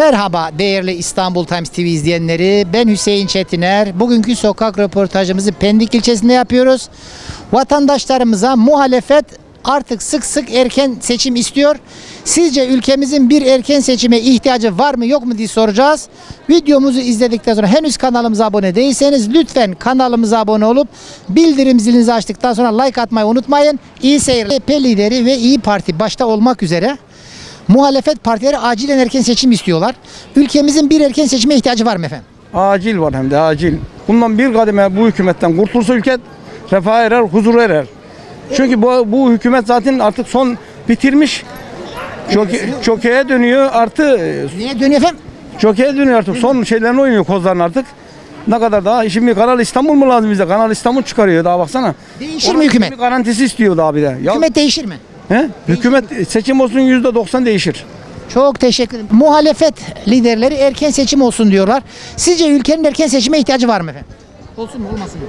Merhaba değerli İstanbul Times TV izleyenleri. Ben Hüseyin Çetiner. Bugünkü sokak röportajımızı Pendik ilçesinde yapıyoruz. Vatandaşlarımıza muhalefet artık sık sık erken seçim istiyor. Sizce ülkemizin bir erken seçime ihtiyacı var mı yok mu diye soracağız. Videomuzu izledikten sonra henüz kanalımıza abone değilseniz lütfen kanalımıza abone olup bildirim zilinizi açtıktan sonra like atmayı unutmayın. İyi seyirler. CHP lideri ve İyi Parti başta olmak üzere Muhalefet partileri acilen erken seçim istiyorlar. Ülkemizin bir erken seçime ihtiyacı var mı efendim? Acil var hem de acil. Bundan bir kademe bu hükümetten kurtulsa ülke refaha erer, huzura erer. Çünkü bu, bu hükümet zaten artık son bitirmiş. Joke, jokeye dönüyor artı Niye dönüyor efendim? jokeye dönüyor artık. Son şeylerini oynuyor kozların artık. Ne kadar daha? Şimdi Kanal İstanbul mu lazım bize? Kanal İstanbul çıkarıyor daha baksana. Değişir Onun mi hükümet? garantisi istiyor daha bir de. Ya, Hükümet değişir mi? He? hükümet seçim olsun yüzde doksan değişir. Çok teşekkür ederim. Muhalefet liderleri erken seçim olsun diyorlar. Sizce ülkenin erken seçime ihtiyacı var mı efendim? Olsun mu olmasın mı?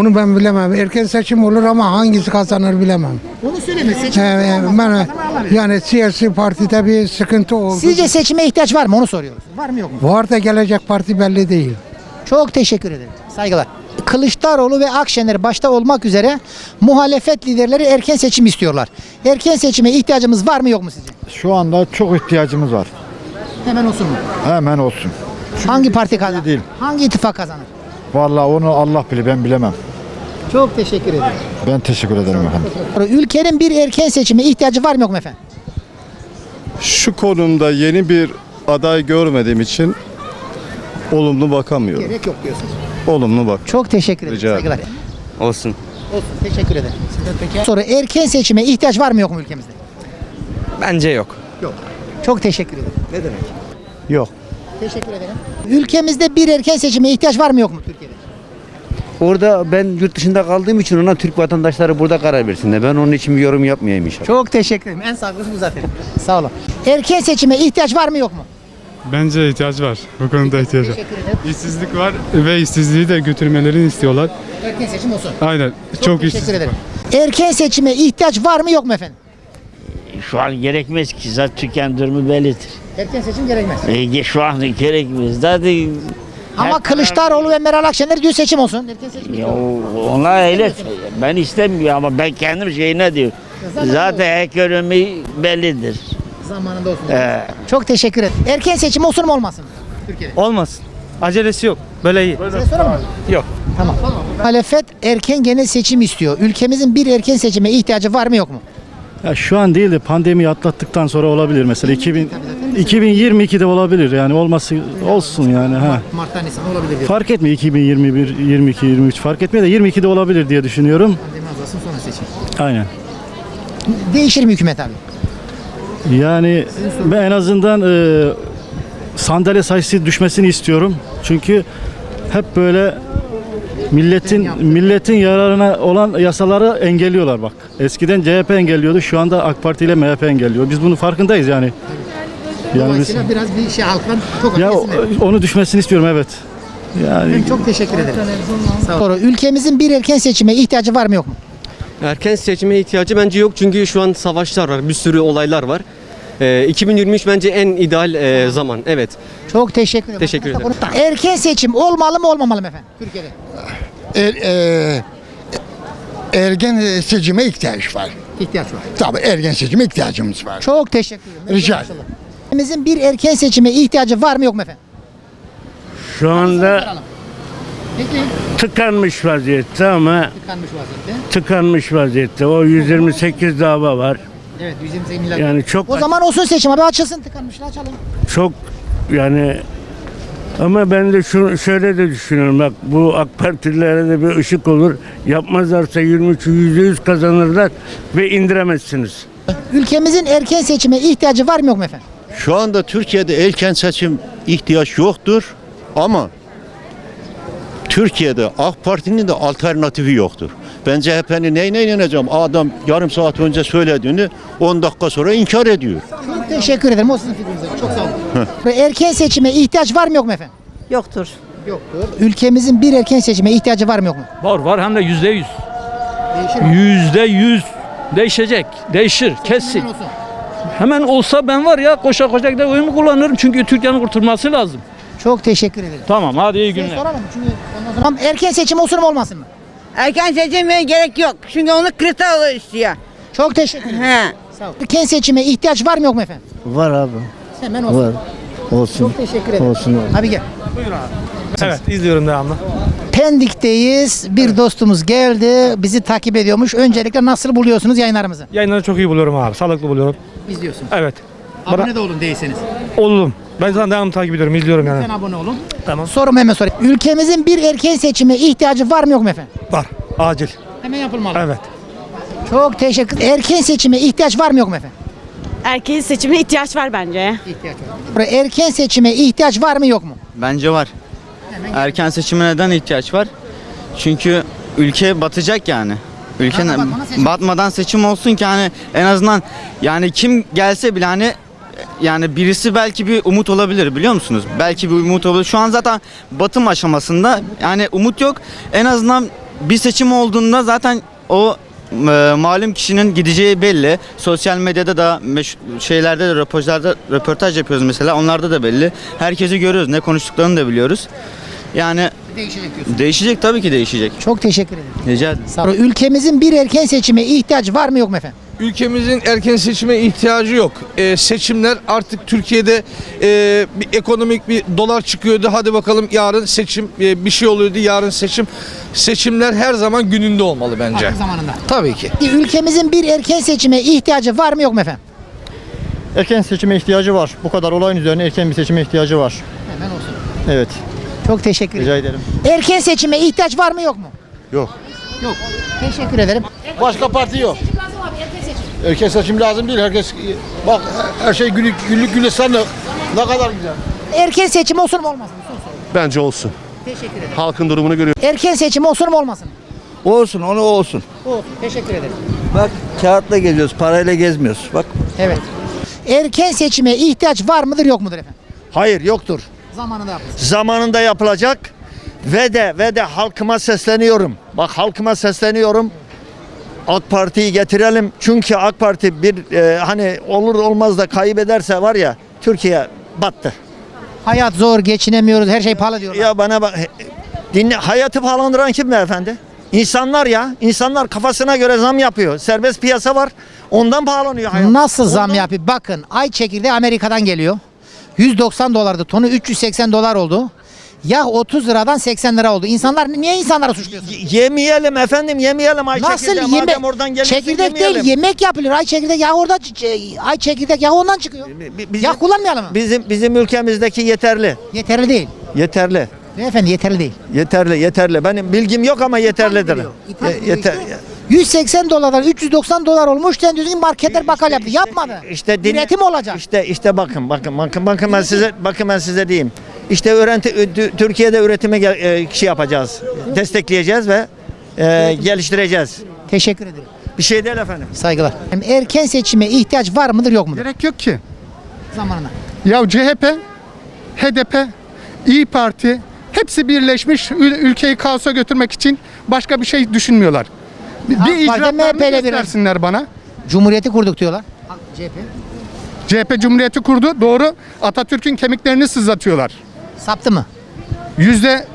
Onu ben bilemem. Erken seçim olur ama hangisi kazanır bilemem. Onu söyleme. Seçim Ee, ben yani siyasi partide bir sıkıntı oldu. Sizce seçime ihtiyaç var mı? Onu soruyoruz. Var mı yok mu? Var da gelecek parti belli değil. Çok teşekkür ederim. Saygılar. Kılıçdaroğlu ve Akşener başta olmak üzere muhalefet liderleri erken seçim istiyorlar. Erken seçime ihtiyacımız var mı yok mu sizce? Şu anda çok ihtiyacımız var. Hemen olsun mu? Hemen olsun. Hangi parti kazanır? değil. Hangi ittifak kazanır? Vallahi onu Allah bilir ben bilemem. Çok teşekkür ederim. Ben teşekkür ederim efendim. Ülkenin bir erken seçime ihtiyacı var mı yok mu efendim? Şu konumda yeni bir aday görmediğim için olumlu bakamıyorum. Gerek yok diyorsunuz. Olumlu bak. Çok teşekkür ederim. Rica ederim. Saygılar. Olsun. Olsun. Teşekkür ederim. Sizden peki. Sonra erken seçime ihtiyaç var mı yok mu ülkemizde? Bence yok. Çok teşekkür ederim. Yok. Teşekkür ederim. Ülkemizde bir erken seçime ihtiyaç var mı yok mu Türkiye'de? Orada ben yurt dışında kaldığım için ona Türk vatandaşları burada karar versinler. Ben onun için bir yorum yapmayayım inşallah. Çok teşekkür ederim. En sağlıklısı bu zaten. Sağ olun. Erken seçime ihtiyaç var mı yok mu? Bence ihtiyacı var. Bu konuda ihtiyacı var. Teşekkür ederim. İşsizlik var ve işsizliği de götürmelerini istiyorlar. Erken seçim olsun. Aynen. Çok, Çok teşekkür ederim. Erken seçime ihtiyaç var mı yok mu efendim? Şu an gerekmez ki zaten Türkiye'nin durumu bellidir. Erken seçim gerekmez. E, şu an gerekmez. Zaten Ama Her Kılıçdaroğlu ve Meral Akşener diyor seçim olsun. Erken seçim. ya, onlar öyle ben istemiyorum ama ben kendim şeyine diyor. Zaten ekonomi bellidir. Zamanında olsun. Ee, Çok teşekkür ederim. Erken seçim olsun mu olmasın? Türkiye'de. Olmasın. Acelesi yok. Böyle iyi. Size soralım mı? Yok. Tamam. Muhalefet erken genel seçim istiyor. Ülkemizin bir erken seçime ihtiyacı var mı yok mu? Ya şu an değil de pandemiyi atlattıktan sonra olabilir mesela 2000 2022'de olabilir yani olması olsun yani ha. Mart'ta Nisan olabilir diyor. Fark etmiyor 2021, 22, 23 fark etmiyor da 22'de olabilir diye düşünüyorum. Pandemi azalsın sonra seçim. Aynen. Değişir mi hükümet abi? Yani ben en azından e, sandalye sayısı düşmesini istiyorum. Çünkü hep böyle milletin milletin yararına olan yasaları engelliyorlar bak. Eskiden CHP engelliyordu. Şu anda AK Parti ile MHP engelliyor. Biz bunun farkındayız yani. Yani biz, Dolayısıyla biraz bir şey halktan çok ya o- onu düşmesini istiyorum evet. Yani Çok teşekkür ederim. Sağ olun. Ülkemizin bir erken seçime ihtiyacı var mı yok mu? Erken seçime ihtiyacı bence yok çünkü şu an savaşlar var, bir sürü olaylar var. Ee, 2023 bence en ideal e, zaman. Evet. Çok teşekkür ederim. Teşekkür ederim. Erken seçim olmalı mı olmamalı mı efendim Türkiye'de? Er, e, ergen seçime ihtiyaç var. İhtiyaç var. Tabii ergen seçime ihtiyacımız var. Çok teşekkür ederim. Rica ederim. Ülkemizin bir erken seçime ihtiyacı var mı yok mu efendim? şu anda Peki. tıkanmış vaziyette ama Tıkanmış vaziyette. tıkanmış vaziyette. O 128 dava var. Evet 128 milyar. Yani çok O zaman olsun seçim abi açılsın tıkanmışlar açalım. çok yani ama ben de şu şöyle de düşünüyorum bak bu AK Partililere de bir ışık olur. Yapmazlarsa 23'ü %100 kazanırlar ve indiremezsiniz. Ülkemizin erken seçime ihtiyacı var mı yok mu efendim? Şu anda Türkiye'de erken seçim ihtiyaç yoktur ama Türkiye'de AK Parti'nin de alternatifi yoktur. Ben CHP'nin neyine inanacağım? Adam yarım saat önce söylediğini 10 dakika sonra inkar ediyor. Çok teşekkür ederim. O sizin fikriniz. Çok sağ olun. erken seçime ihtiyaç var mı yok mu efendim? Yoktur. Yoktur. Ülkemizin bir erken seçime ihtiyacı var mı yok mu? Var var hem de yüzde yüz. Yüzde yüz değişecek. Değişir. Kesin. Hemen olsa ben var ya koşa koşa gider oyumu kullanırım. Çünkü Türkiye'nin kurtulması lazım. Çok teşekkür ederim. Tamam hadi iyi Size günler. soralım çünkü ondan sonra erken seçim olsun mu olmasın mı? Erken seçime gerek yok. Çünkü onu Kılıçdaroğlu istiyor. Çok teşekkür ederim. He. Sağ ol. Erken seçime ihtiyaç var mı yok mu efendim? Var abi. Hemen olsun. Olsun. Çok teşekkür ederim. Olsun. Abi gel. Evet izliyorum devamlı. Pendik'teyiz. Bir dostumuz geldi. Bizi takip ediyormuş. Öncelikle nasıl buluyorsunuz yayınlarımızı? Yayınları çok iyi buluyorum abi. Sağlıklı buluyorum. İzliyorsunuz. Evet. Abone de olun değilseniz. Oldum. Ben zaten devamlı takip ediyorum. izliyorum yani. Lütfen abone olun. Tamam. Sorum hemen sorayım. Ülkemizin bir erken seçime ihtiyacı var mı yok mu efendim? Var. Acil. Hemen yapılmalı. Evet. Çok teşekkür Erken seçime ihtiyaç var mı yok mu efendim? Erken seçime ihtiyaç var bence. İhtiyaç var. Erken seçime ihtiyaç var mı yok mu? Bence var. Erken seçime neden ihtiyaç var? Çünkü ülke batacak yani. Ülke batmadan seçim. batmadan seçim olsun ki hani en azından yani kim gelse bile hani yani birisi belki bir umut olabilir biliyor musunuz? Belki bir umut olabilir. Şu an zaten batım aşamasında yani umut yok. En azından bir seçim olduğunda zaten o e, malum kişinin gideceği belli. Sosyal medyada da şeylerde de röportajlarda röportaj yapıyoruz mesela. Onlarda da belli. Herkesi görüyoruz. Ne konuştuklarını da biliyoruz. Yani Değişecek diyorsun. değişecek tabii ki değişecek. Çok teşekkür ederim. Rica ederim. Sağ olun. Ülkemizin bir erken seçime ihtiyacı var mı yok mu efendim? Ülkemizin erken seçime ihtiyacı yok. Ee, seçimler artık Türkiye'de e, bir ekonomik bir dolar çıkıyordu. Hadi bakalım yarın seçim e, bir şey oluyordu. Yarın seçim. Seçimler her zaman gününde olmalı bence. Artık zamanında. Tabii ki. Ülkemizin bir erken seçime ihtiyacı var mı yok mu efendim? Erken seçime ihtiyacı var. Bu kadar olayın üzerine erken bir seçime ihtiyacı var. Hemen olsun. Evet. Çok teşekkür ederim. Rica ederim. Erken seçime ihtiyaç var mı yok mu? Yok. Yok. Teşekkür ederim. Başka parti yok. Erken seçim lazım değil. Herkes bak her şey güllük güllük gülistanlık. Ne kadar güzel. Erken seçim olsun mu olmasın mı? Son soru. Bence olsun. Teşekkür ederim. Halkın durumunu görüyor. Erken seçim olsun mu olmasın mı? Olsun onu olsun. Olsun. Teşekkür ederim. Bak kağıtla geziyoruz, parayla gezmiyoruz. Bak Evet. Erken seçime ihtiyaç var mıdır yok mudur efendim? Hayır yoktur. Zamanında yapılsın. Zamanında yapılacak ve de ve de halkıma sesleniyorum. Bak halkıma sesleniyorum. AK Parti'yi getirelim. Çünkü AK Parti bir e, hani olur olmaz da kaybederse var ya Türkiye battı. Hayat zor, geçinemiyoruz, her şey pahalı diyorlar. Ya bana bak dinle hayatı pahalandıran kim beyefendi? İnsanlar ya. insanlar kafasına göre zam yapıyor. Serbest piyasa var. Ondan pahalanıyor hayat. Nasıl zam yapıyor? Bakın ay çekirdeği Amerika'dan geliyor. 190 dolardı tonu 380 dolar oldu. Yağ 30 liradan 80 lira oldu. İnsanlar niye insanları suçluyorsun? Yemeyelim efendim yemeyelim ay Nasıl çekirdeği. yemek? Madem oradan geliyorsun, Çekirdek değil yemeyelim. yemek yapılıyor. Ay çekirdek yağı orada ç- ay çekirdek yağı ondan çıkıyor. Bi- Bizim, Yağ kullanmayalım mı? bizim bizim ülkemizdeki yeterli. Yeterli değil. Yeterli. Beyefendi yeterli değil. Yeterli, yeterli. Benim bilgim yok ama yeterlidir. Ye- yeter. işte. 180 dolardan 390 dolar olmuş. Sen düzgün marketler bakkal yaptı. Yapmadı. İşte din- Üretim olacak. İşte işte bakın bakın bakın bakın ben size bakın ben size diyeyim. İşte öğrenti Tü- Türkiye'de üretimi gel- e, şey yapacağız. Destekleyeceğiz ve e, geliştireceğiz. Teşekkür ederim. Bir şey değil efendim. Saygılar. Erken seçime ihtiyaç var mıdır yok mudur? Gerek yok ki. Zamanına. Ya CHP, HDP, İyi Parti hepsi birleşmiş ül- ülkeyi kaosa götürmek için başka bir şey düşünmüyorlar. Bir, AK icraatlarını göstersinler bana. Cumhuriyeti kurduk diyorlar. CHP. CHP Cumhuriyeti kurdu. Doğru. Atatürk'ün kemiklerini sızlatıyorlar. Saptı mı? Yüzde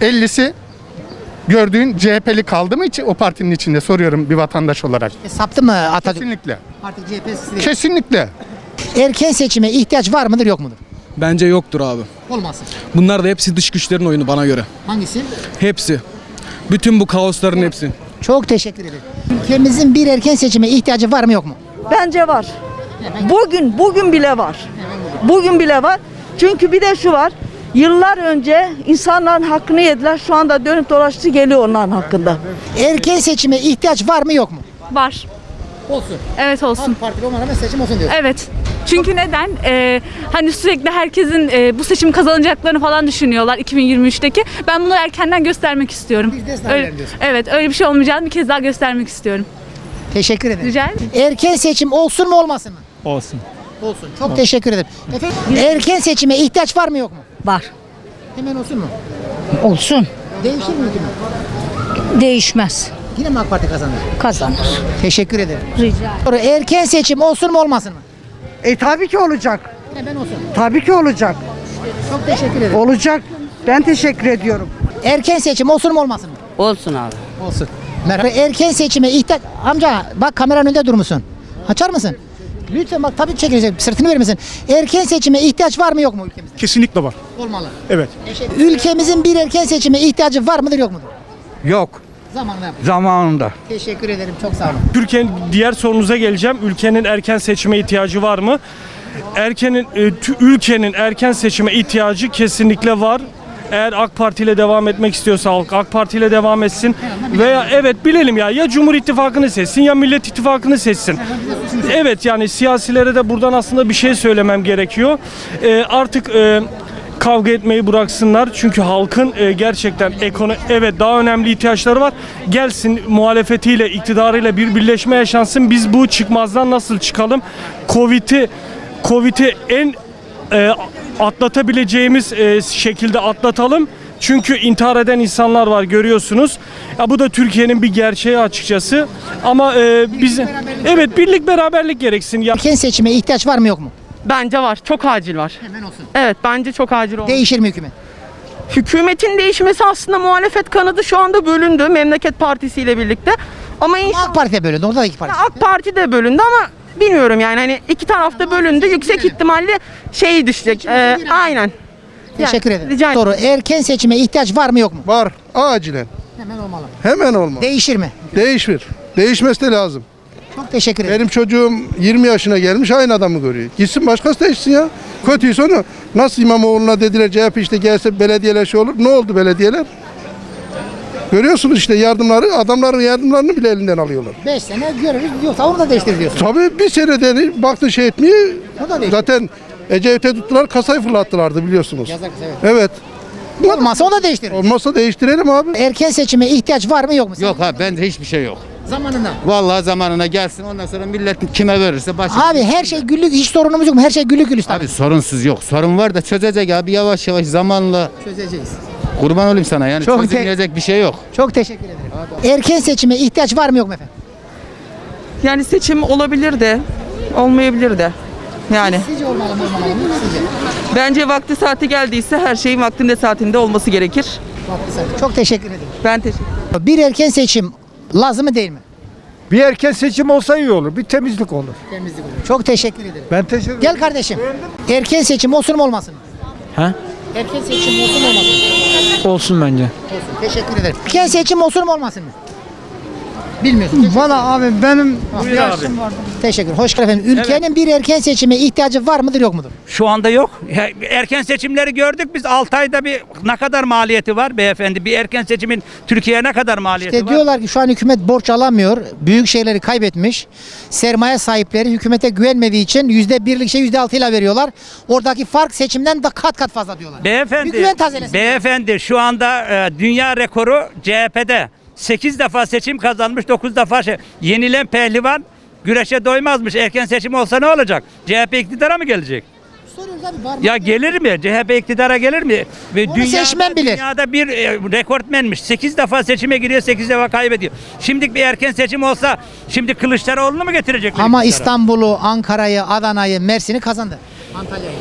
50'si gördüğün CHP'li kaldı mı içi- o partinin içinde soruyorum bir vatandaş olarak. E, saptı mı Atatürk? Kesinlikle. Artık CHP değil. Kesinlikle. Erken seçime ihtiyaç var mıdır yok mudur? Bence yoktur abi. Olmasın. Bunlar da hepsi dış güçlerin oyunu bana göre. Hangisi? Hepsi. Bütün bu kaosların hepsi. Çok teşekkür ederim. Ülkemizin bir erken seçime ihtiyacı var mı yok mu? Bence var. Bugün, bugün bile var. Bugün bile var. Çünkü bir de şu var. Yıllar önce insanların hakkını yediler. Şu anda dönüp dolaştı geliyor onların hakkında. Erken seçime ihtiyaç var mı yok mu? Var. Olsun. Evet olsun. Partili olmadan seçim olsun diyor. Evet. Çünkü neden? Ee, hani sürekli herkesin e, bu seçim kazanacaklarını falan düşünüyorlar 2023'teki. Ben bunu erkenden göstermek istiyorum. Biz de Öyle- diyorsun. evet, öyle bir şey olmayacağını bir kez daha göstermek istiyorum. Teşekkür ederim. Rica ederim. Erken seçim olsun mu olmasın mı? Olsun. Olsun. Çok teşekkür ederim. Efendim erken seçime ihtiyaç var mı yok mu? Var. Hemen olsun mu? Olsun. Değişir mi hükümet? Değişmez. Yine mi AK Parti kazanır? Kazanır. Teşekkür ederim. Rica Sonra Erken seçim olsun mu olmasın mı? E tabii ki olacak. Hemen olsun. Tabii ki olacak. Çok teşekkür ederim. Olacak. Ben teşekkür ediyorum. Erken seçim olsun mu olmasın mı? Olsun abi. Olsun. Merhaba. Erken seçime ihtiyaç... Amca bak kameranın önünde durmuşsun. Açar mısın? Lütfen bak tabii çekilecek. Sırtını verir misin? Erken seçime ihtiyaç var mı yok mu ülkemizde? Kesinlikle var. Olmalı. Evet. Ülkemizin bir erken seçime ihtiyacı var mıdır yok mudur? Yok. Zamanında yap. Zamanında. Teşekkür ederim. Çok sağ olun. Türkiye'nin diğer sorunuza geleceğim. Ülkenin erken seçime ihtiyacı var mı? Erkenin e, tü- ülkenin erken seçime ihtiyacı kesinlikle var. Eğer AK Parti ile devam etmek istiyorsa halk AK Parti ile devam etsin veya evet bilelim ya ya Cumhur İttifakı'nı seçsin ya Millet İttifakı'nı seçsin. Evet yani siyasilere de buradan aslında bir şey söylemem gerekiyor. E, artık e, kavga etmeyi bıraksınlar. Çünkü halkın e, gerçekten ekonomi evet daha önemli ihtiyaçları var. Gelsin muhalefetiyle, iktidarıyla bir birleşme yaşansın. Biz bu çıkmazdan nasıl çıkalım? Covid'i Covid'i en e, atlatabileceğimiz e, şekilde atlatalım. Çünkü intihar eden insanlar var görüyorsunuz. Ya bu da Türkiye'nin bir gerçeği açıkçası. Ama e, biz evet birlik beraberlik gereksin. Ya Erken seçime ihtiyaç var mı yok mu? Bence var. Çok acil var. Hemen olsun. Evet bence çok acil olmalı. Değişir mi hükümet? Hükümetin değişmesi aslında muhalefet kanadı şu anda bölündü. Memleket Partisi ile birlikte. Ama inşallah AK Parti'de böyle. Orada da iki parti. AK Parti de bölündü ama bilmiyorum yani hani iki tarafta bölündü. Yüksek ihtimalle şey düşecek. Ee, aynen. Teşekkür Yani, ederim. rica ederim. Doğru. Erken seçime ihtiyaç var mı yok mu? Var. Acilen. Hemen olmalı. Hemen olmaz. Değişir mi? Değişir. Değişmesi de lazım. Çok teşekkür ederim. Benim çocuğum 20 yaşına gelmiş aynı adamı görüyor. Gitsin başkası değişsin ya. Kötüyse onu nasıl İmamoğlu'na dediler CHP işte gelse belediyeler şey olur. Ne oldu belediyeler? Görüyorsunuz işte yardımları, adamların yardımlarını bile elinden alıyorlar. 5 sene görürüz yoksa onu da değiştir diyorsun. Tabii bir senede baktı şey etmiyor. O da değişir. Zaten Ecevit'e tuttular kasayı fırlattılardı biliyorsunuz. Yazar kız, evet. Evet. Olmazsa o da değiştir. Olmazsa değiştirelim abi. Erken seçime ihtiyaç var mı yok mu? Yok abi bende hiçbir şey yok. Zamanında. Vallahi zamanına gelsin ondan sonra millet kime verirse başka. Abi her şey güllük hiç sorunumuz yok mu? Her şey güllük gülistanlık. Abi sorunsuz yok. Sorun var da çözecek abi yavaş yavaş zamanla. Çözeceğiz. Kurban olayım sana yani Çok te- çözülmeyecek bir şey yok. Çok teşekkür ederim. Erken seçime ihtiyaç var mı yok mu efendim? Yani seçim olabilir de olmayabilir de. Yani Sizce olmalı mı olmamalı mı? Sizce. bence vakti saati geldiyse her şeyin vaktinde saatinde olması gerekir. Çok teşekkür ederim. Ben teşekkür Bir erken seçim lazım mı değil mi? Bir erken seçim olsa iyi olur. Bir temizlik olur. Temizlik olur. Çok teşekkür ederim. Ben teşekkür Gel kardeşim. Erken seçim olsun mu olmasın mı? Ha? Erken seçim olsun mu olmasın mı? Olsun bence. Olsun. Teşekkür ederim. Erken seçim olsun mu olmasın mı? Bilmiyorsun. Valla abi benim Teşekkür. Hoş geldin efendim. Ülkenin bir erken seçime ihtiyacı var mıdır yok mudur? Şu anda yok. Erken seçimleri gördük biz 6 ayda bir ne kadar maliyeti var beyefendi? Bir erken seçimin Türkiye'ye ne kadar maliyeti İşte var? diyorlar ki şu an hükümet borç alamıyor. Büyük şeyleri kaybetmiş. Sermaye sahipleri hükümete güvenmediği için yüzde birlik şey yüzde altıyla veriyorlar. Oradaki fark seçimden de kat kat fazla diyorlar. Beyefendi, Bir güven tazelesin. beyefendi şu anda e, dünya rekoru CHP'de. 8 defa seçim kazanmış, 9 defa şey. Yenilen pehlivan güreşe doymazmış. Erken seçim olsa ne olacak? CHP iktidara mı gelecek? Soruyoruz abi var mı? Ya gelir mi? CHP iktidara gelir mi? Ve Onu seçmen bilir. Dünyada bir e, rekortmenmiş. 8 defa seçime giriyor, 8 defa kaybediyor. Şimdi bir erken seçim olsa şimdi Kılıçdaroğlu'nu mu getirecekler? Ama iktidara? İstanbul'u, Ankara'yı, Adana'yı, Mersin'i kazandı. Antalya'yı.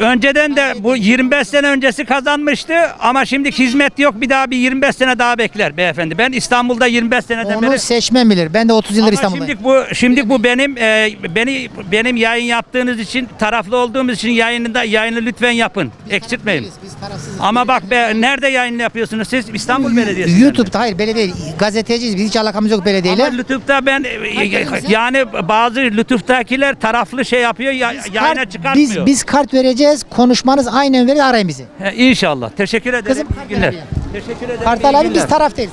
Önceden de bu 25 sene öncesi kazanmıştı ama şimdi hizmet yok bir daha bir 25 sene daha bekler beyefendi. Ben İstanbul'da 25 seneden Onu beri seçmen bilir. Ben de 30 yıldır ama İstanbul'dayım. şimdi bu şimdi bu benim e, beni benim yayın yaptığınız için taraflı olduğumuz için yayınında yayını lütfen yapın. Eksiltmeyin. Biz tarafsızız. Ama bak be nerede yayın yapıyorsunuz siz? İstanbul Belediyesi. YouTube'da hayır belediye gazeteciyiz. Biz hiç alakamız yok belediyeyle. Ama lütufta ben e, gelirse? yani bazı lütuftakiler taraflı şey yapıyor ya, yayına çıkartmıyor. Biz biz kart vereceğiz. Konuşmanız aynen verir arayın bizi. He, İnşallah. Teşekkür ederim. Kızım, İyi günler. Teşekkür ederim. Kartal iyi abi biz günler. taraftayız.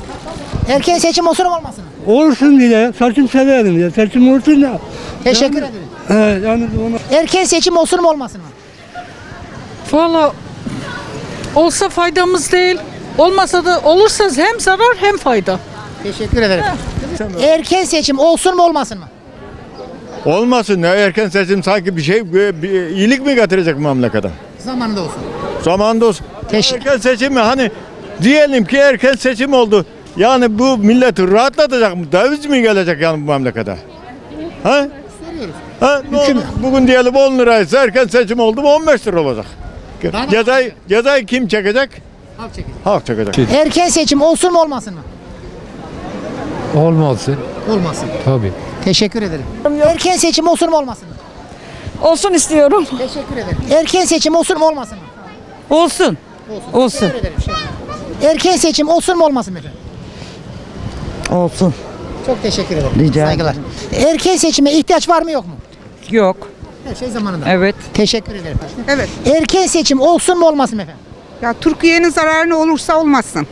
Erken seçim olsun mu olmasın mı? olsun diye saçım severim ya. Saçım olsun da. Teşekkür ederim. Evet, yalnız onu Erken seçim olsun mu olmasın mı? Valla olsa faydamız değil. Olmasa da olursa hem zarar hem fayda. Teşekkür ederim. Erken seçim olsun mu olmasın mı? Olmasın ya erken seçim sanki bir şey bir iyilik mi getirecek memlekete? Zamanında olsun. Zamanında olsun. Teş- Erken seçim mi? Hani diyelim ki erken seçim oldu. Yani bu milleti rahatlatacak mı? Döviz mi gelecek yani bu memlekete? Ha? Ha, ne olur, bugün diyelim 10 liraysa erken seçim oldu mu 15 lira olacak. Daha da Cezayı, cezayı kim çekecek? Halk çekici. Halk çekecek. Erken seçim olsun mu olmasın mı? Olmasın. Olmasın. Tabii. Teşekkür ederim. Erken seçim olsun mu olmasın mı? Olsun istiyorum. Teşekkür ederim. Erken seçim olsun mu olmasın mı? Olsun. Olsun. Teşekkür ederim. Erken seçim olsun mu olmasın mı efendim? Olsun. Çok teşekkür ederim. Rica Saygılar. Erken seçime ihtiyaç var mı yok mu? Yok. Her şey zamanında. Evet. Teşekkür ederim. Evet. Erken seçim olsun mu olmasın mı efendim? Ya Türkiye'nin zararı olursa olmasın.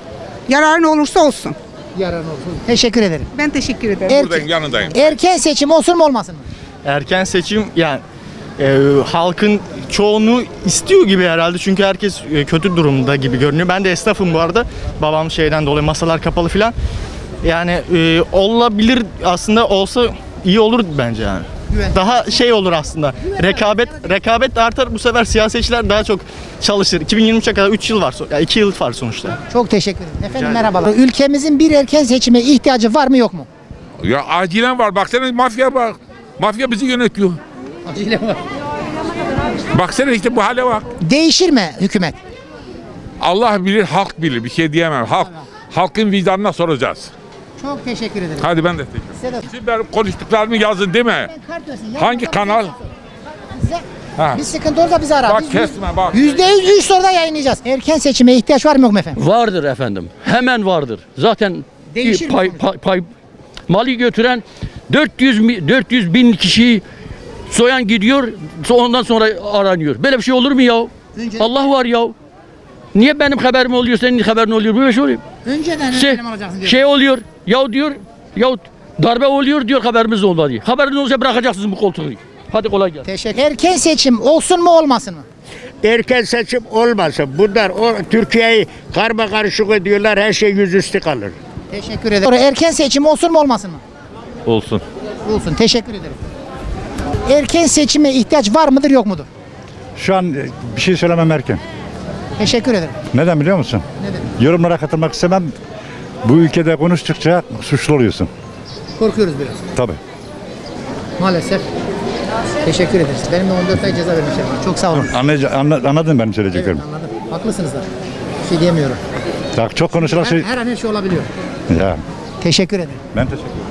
Yararı olursa olsun. Yararlı olsun. Teşekkür ederim. Ben teşekkür ederim. Erken, yanındayım. erken seçim olsun mu olmasın mı? Erken seçim yani e, halkın çoğunu istiyor gibi herhalde çünkü herkes e, kötü durumda gibi görünüyor. Ben de esnafım bu arada. Babam şeyden dolayı masalar kapalı filan. Yani e, olabilir aslında olsa iyi olur bence yani. Güven. Daha şey olur aslında. Rekabet rekabet artar bu sefer siyasetçiler daha çok çalışır. 2023'e kadar 3 yıl var. Ya 2 yıl var sonuçta. Çok teşekkür ederim. Efendim merhabalar. Ülkemizin bir erken seçime ihtiyacı var mı yok mu? Ya acilen var. Baksana mafya bak. Mafya bizi yönetiyor. Baksana işte bu hale bak. Değişir mi hükümet? Allah bilir, halk bilir. Bir şey diyemem. Halk halkın vicdanına soracağız. Çok teşekkür ederim. Hadi ben de teşekkür Size de- Siz benim konuştuklarımı yazın değil mi? Kart. Ya, Hangi kanal? Ha. Bir sıkıntı olursa bizi ara. Bak Biz- kesme bak. Yüzde yüz üç soruda yayınlayacağız. Erken seçime ihtiyaç var mı yok mu efendim? Vardır efendim. Hemen vardır. Zaten Değişir pay, pay, pay- mali götüren 400 mi- 400 bin kişiyi soyan gidiyor. Ondan sonra aranıyor. Böyle bir şey olur mu ya? Önce- Allah var ya. Niye benim haberim oluyor, senin haberin oluyor? Böyle bir şey oluyor. Önceden Şey, önlem alacaksın diyor. şey oluyor. Ya diyor, ya darbe oluyor diyor haberimiz olmadı. diye. Haberiniz olsa bırakacaksınız bu koltuğu. Hadi kolay gelsin. Teşekkür. Erken seçim olsun mu olmasın mı? erken seçim olmasın. Bunlar o Türkiye'yi karma karışık ediyorlar. Her şey yüzüstü kalır. Teşekkür ederim. Erken seçim olsun mu olmasın mı? Olsun. Olsun. Teşekkür ederim. Erken seçime ihtiyaç var mıdır yok mudur? Şu an bir şey söylemem erken. Teşekkür ederim. Neden biliyor musun? Neden? Yorumlara katılmak istemem. Bu ülkede konuştukça suçlu oluyorsun. Korkuyoruz biraz. Tabii. Maalesef. Teşekkür ederiz. Benim de 14 ay ceza vermişler. Çok sağ olun. Anladın, anladın benim söyleyeceklerimi. Anladım. Haklısınız da. Bir şey diyemiyorum. Bak çok konuşulan Her, şey. her an her şey olabiliyor. Ya Teşekkür ederim. ben teşekkür ederim.